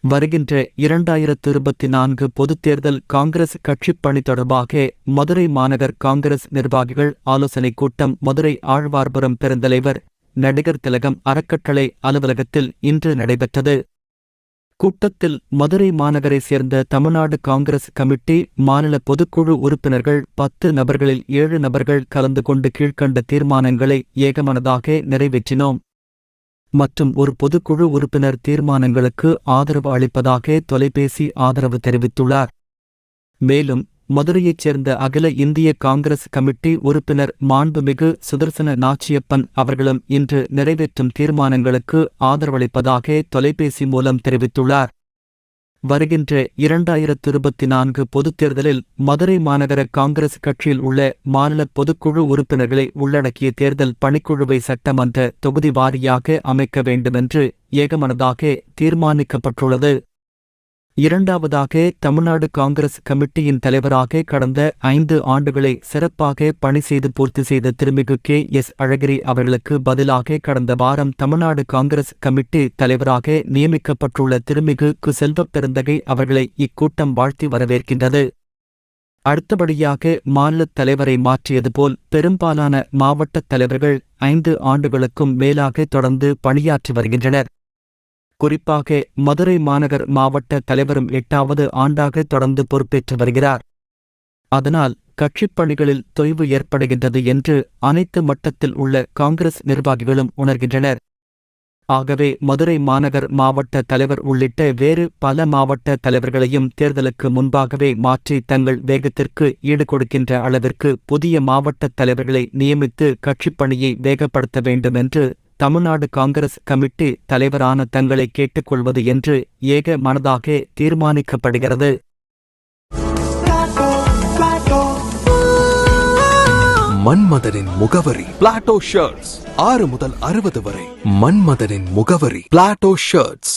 வருகின்ற இரண்டாயிரத்து இருபத்தி நான்கு பொதுத் தேர்தல் காங்கிரஸ் கட்சிப் பணி தொடர்பாக மதுரை மாநகர் காங்கிரஸ் நிர்வாகிகள் ஆலோசனைக் கூட்டம் மதுரை ஆழ்வார்புரம் பெருந்தலைவர் நடிகர் திலகம் அறக்கட்டளை அலுவலகத்தில் இன்று நடைபெற்றது. கூட்டத்தில் மதுரை மாநகரைச் சேர்ந்த தமிழ்நாடு காங்கிரஸ் கமிட்டி மாநில பொதுக்குழு உறுப்பினர்கள் பத்து நபர்களில் ஏழு நபர்கள் கலந்து கொண்டு கீழ்க்கண்ட தீர்மானங்களை ஏகமனதாக நிறைவேற்றினோம். மற்றும் ஒரு பொதுக்குழு உறுப்பினர் தீர்மானங்களுக்கு ஆதரவு அளிப்பதாக தொலைபேசி ஆதரவு தெரிவித்துள்ளார். மேலும் மதுரையைச் சேர்ந்த அகில இந்திய காங்கிரஸ் கமிட்டி உறுப்பினர் மாண்புமிகு சுதர்சன நாச்சியப்பன் அவர்களும் இன்று நிறைவேற்றும் தீர்மானங்களுக்கு ஆதரவளிப்பதாக தொலைபேசி மூலம் தெரிவித்துள்ளார். வருகின்ற இரண்டாயிரத்து இருபத்தி நான்கு பொதுத் தேர்தலில் மதுரை மாநகர காங்கிரஸ் கட்சியில் உள்ள மாநில பொதுக்குழு உறுப்பினர்களை உள்ளடக்கிய தேர்தல் பணிக்குழுவை சட்டமன்ற தொகுதி வாரியாக அமைக்க வேண்டுமென்று ஏகமனதாக தீர்மானிக்கப்பட்டுள்ளது. இரண்டாவதாக தமிழ்நாடு காங்கிரஸ் கமிட்டியின் தலைவராக கடந்த ஐந்து ஆண்டுகளை சிறப்பாக பணி செய்து பூர்த்தி செய்த திருமிகு கே. எஸ். அழகிரி அவர்களுக்கு பதிலாக கடந்த வாரம் தமிழ்நாடு காங்கிரஸ் கமிட்டி தலைவராக நியமிக்கப்பட்டுள்ள திருமிகு கு செல்வப் பெருந்தகை அவர்களை இக்கூட்டம் வாழ்த்தி வரவேற்கின்றது. அடுத்தபடியாக மாநிலத் தலைவரை மாற்றியது போல் பெரும்பாலான மாவட்டத் தலைவர்கள் ஐந்து ஆண்டுகளுக்கும் மேலாக தொடர்ந்து பணியாற்றி வருகின்றனர். குறிப்பாக மதுரை மாநகர் மாவட்ட தலைவரும் எட்டாவது ஆண்டாக தொடர்ந்து பொறுப்பேற்று வருகிறார். அதனால் கட்சிப் பணிகளில் தொய்வு ஏற்படுகின்றது என்று அனைத்து மட்டத்தில் உள்ள காங்கிரஸ் நிர்வாகிகளும் உணர்கின்றனர். ஆகவே மதுரை மாநகர் மாவட்ட தலைவர் உள்ளிட்ட வேறு பல மாவட்ட தலைவர்களையும் தேர்தலுக்கு முன்பாகவே மாற்றி தங்கள் வேகத்திற்கு ஈடுகொடுக்கின்ற அளவிற்கு புதிய மாவட்ட தலைவர்களை நியமித்து கட்சிப் பணியை வேகப்படுத்த வேண்டும் என்று தமிழ்நாடு காங்கிரஸ் கமிட்டி தலைவரான தங்களை கேட்டுக்கொள்வது என்று ஏக மனதாக தீர்மானிக்கப்படுகிறது. மன்மதனின் முகவரி பிளாட்டோ ஷர்ட்ஸ் ஆறு முதல் அறுபது வரை மன்மதனின் முகவரி பிளாட்டோ ஷர்ட்ஸ்